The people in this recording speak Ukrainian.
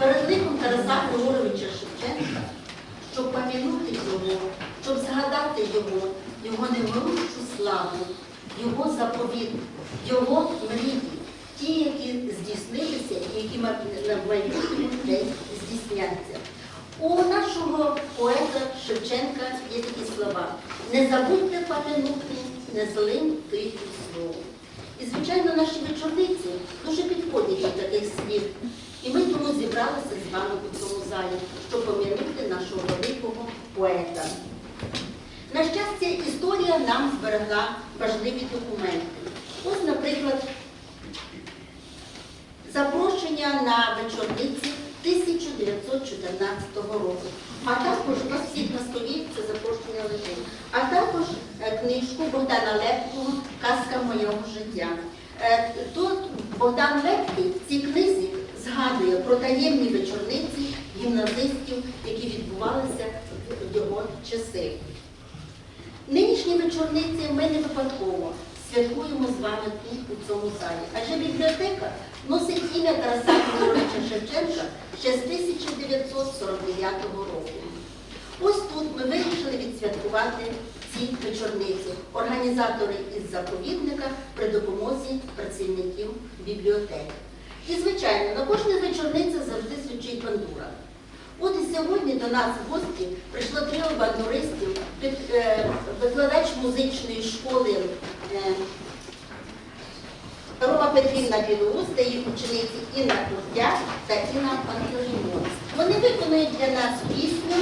Григоровича Шевченка, щоб пам'янути його, щоб згадати його, його невеличку славу, його заповіт, його мрії, ті, які здійснилися і які на майбутньому десь здійсняться. У нашого поета Шевченка є такі слова. Не забудьте пам'янути, не злим тихим словом. І, звичайно, наші вечорниці дуже підходять до таких слів. І ми зібралися з вами у цьому залі, щоб пом'янути нашого великого поета. На щастя, історія нам зберегла важливі документи. Ось, наприклад, запрошення на вечорниці 1914 року. А також у всіх на столі це запрошення лежить. А також е, книжку Богдана Лепкого Казка моєго життя. Е, Тут Богдан Лепкий в цій книзі згадує про таємні вечорниці гімназистів, які відбувалися в його часи. Нинішні вечорниці ми не випадково святкуємо з вами тут, у цьому залі. Адже бібліотека носить ім'я Тараса Григоровича Шевченка ще з 1949 року. Ось тут ми вирішили відсвяткувати ці вечорниці. Організатори із заповідника при допомозі працівників бібліотеки. І, звичайно, на кожній вечорниці завжди звучить бандура. От і сьогодні до нас в гості прийшло тріо бандуристів, е, викладач музичної школи е, Рома Петрівна Білоус та її учениці Інна Куртя та Інна Пантелеймон. Вони виконують для нас пісню.